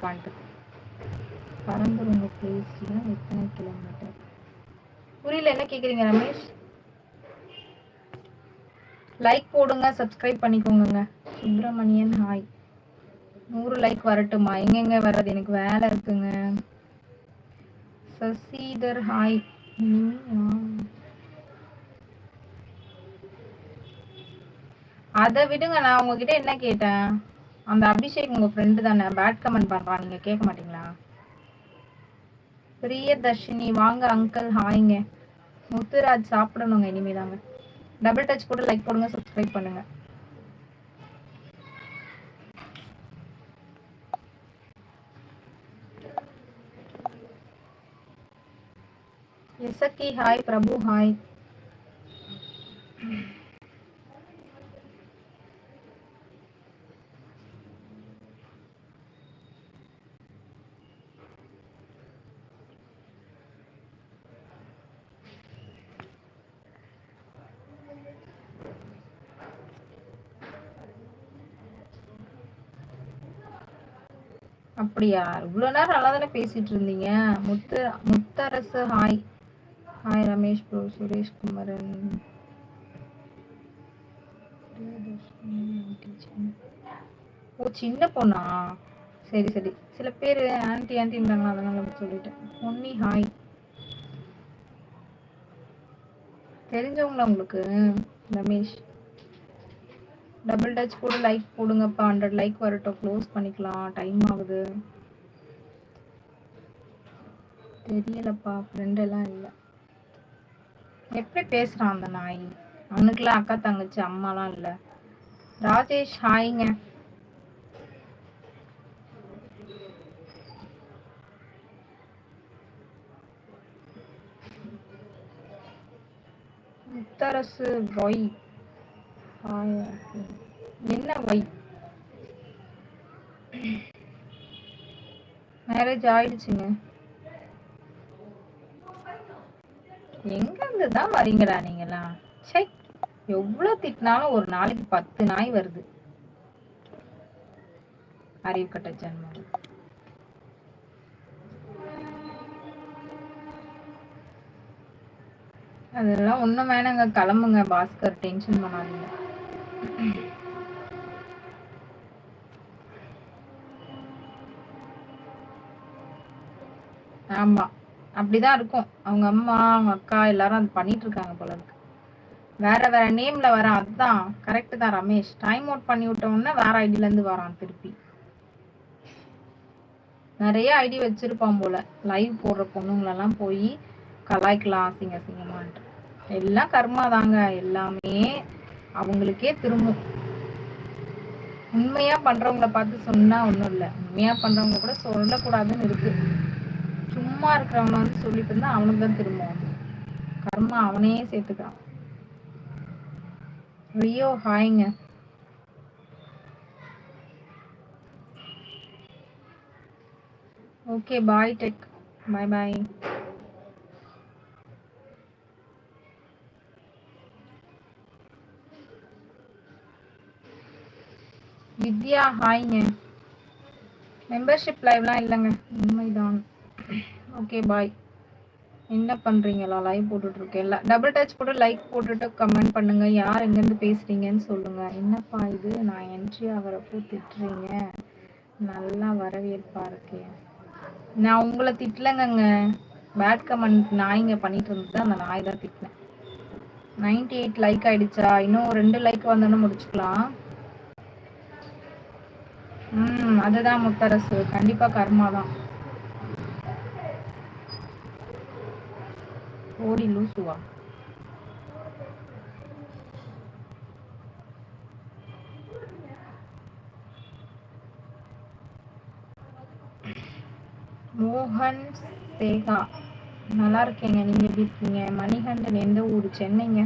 இருக்கான்ட்டு பரம்பூர் உங்கள் பிளேஸில் எத்தனை கிலோமீட்டர் புரியல என்ன கேட்குறீங்க ரமேஷ்? லைக் போடுங்க சப்ஸ்கிரைப் பண்ணிக்கோங்க சுப்பிரமணியன் ஹாய். நூறு லைக் வரட்டுமா? எங்கெங்க வர்றது? எனக்கு வேலை இருக்குங்க. சசிதர் ஹாய். அதை விடுங்க நான் உங்ககிட்ட என்ன கேட்டேன்? அந்த அபிஷேக் உங்க ஃப்ரெண்டு தானே? பேட் கமெண்ட் பண்றான். நீங்க கேட்க மாட்டீங்களா? பிரியதர்ஷினி வாங்க அங்கிள் ஹாய்ங்க முத்துராஜ் சாப்பிடணுங்க இனிமேதாங்க டபுள் டச் போட்டு லைக் போடுங்க சப்ஸ்கிரைப் பண்ணுங்க. எசக்கி ஹாய் பிரபு ஹாய் அப்படியா? இவ்வளவு நேரம் நல்லா தானே பேசிட்டு இருந்தீங்க. Muthu Mutharasu hi. Hi Ramesh bro Suresh Kumaran. ஓ சின்ன பொண்ணா? சரி சரி. சில பேர் ஆன்டி ஆன்டின்றாங்க அதனால அப்படி சொல்லிட்டேன். பொன்னி ஹாய். தெரிஞ்சவங்களா உங்களுக்கு? ரமேஷ். டபுள் டச் போட்டு லைக் போடுங்கப்பா. ஹண்ட்ரட் லைக் வரட்டும். க்ளோஸ் பண்ணிக்கலாம். டைம் ஆகுது. தெரியலப்பா. ஃப்ரெண்ட் எல்லாம் இல்லை. எப்படி பேசுறான் அந்த நாய்? அவனுக்குலாம் அக்கா தங்கச்சி அம்மாலாம் இல்லை. ராஜேஷ் ஹாய்ங்க. முத்தரசு ஒய் என்ன ஒய் மேரேஜ் ஆயிடுச்சுங்க. எங்க இருந்து தான் வரீங்களா நீங்களாம் சை எவ்வளவு திட்டினாலும் ஒரு நாளைக்கு பத்து நாய் வருது. அறிவு கட்ட ஜன்மம். அதெல்லாம் ஒண்ணும் வேணாங்க கிளம்புங்க பாஸ்கர். டென்ஷன் பண்ணாதீங்க. ஆமா. அப்படிதான் இருக்கும். அவங்க அம்மா அவங்க அக்கா எல்லாரும் அது பண்ணிட்டு இருக்காங்க போல இருக்கு. வேற வேற நேம்ல வர அதுதான். கரெக்ட் தான் ரமேஷ். டைம் அவுட் பண்ணி விட்டோம்னா வேற ஐடில இருந்து வரான் திருப்பி. நிறைய ஐடி வச்சிருப்பான் போல. லைவ் போடுற பொண்ணுங்களெல்லாம் போய் கலாய்க்கலாம் அசிங்க அசிங்கமான்ட்டு. எல்லாம் கர்மா தாங்க. எல்லாமே அவங்களுக்கே திரும்பும். உண்மையா பண்றவங்கள பார்த்து சொன்னா ஒண்ணும் இல்ல. உண்மையா பண்றவங்க கூட சொல்லக்கூடாதுன்னு இருக்கு. சும்மா இருக்கிறவன வந்து சொல்லிட்டு இருந்தா அவனுக்கு தான் திரும்பும். கர்மா அவனே சேர்த்துக்கிறான். Rio ஹாய்ங்க. Okay bye tech. Bye bye. Vidya ஹாய்ங்க membership லைவ்லாம் இல்லைங்க. உண்மைதான் ஓகே பாய் என்ன பண்றீங்களா? லைவ் போட்டுட்டு இல்லை டபுள் டச் போட்டு லைக் போட்டுட்டு கமெண்ட் பண்ணுங்க. யார் எங்கேருந்து பேசுறீங்கன்னு சொல்லுங்க. என்னப்பா இது? நான் என்ட்ரி ஆகிறப்போ திட்டுறீங்க. நல்லா வரவேற்பா இருக்கேன் நான் உங்களை திட்டலங்கங்க. பேட் கமெண்ட் நாய்ங்க பண்ணிட்டு இருந்தது அந்த நாய் தான் திட்டினேன். நைன்டி எயிட் லைக் ஆயிடுச்சா? இன்னும் ரெண்டு லைக் வந்தோன்னு முடிச்சுக்கலாம். ம் அதுதான் முத்தரசு. கண்டிப்பா கர்மா தான். ஓடி லூசுவா? மோகன் சேகா. நல்லா இருக்கேங்க நீங்க எப்படி இருக்கீங்க? மணிகண்டன் எந்த ஊர்? சென்னைங்க.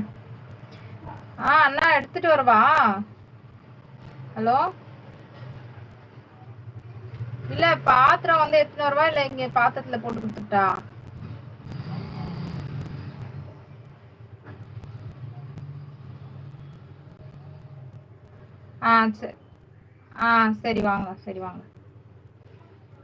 ஆ அண்ணா எடுத்துட்டு வரவா? ஹலோ? இல்ல பாத்திரம் வந்து எத்தனை வரவா இல்ல இங்க பாத்திரத்துல போட்டு கொடுத்துட்டா? ஆ சரி. ஆ சரி வாங்க சரி வாங்க.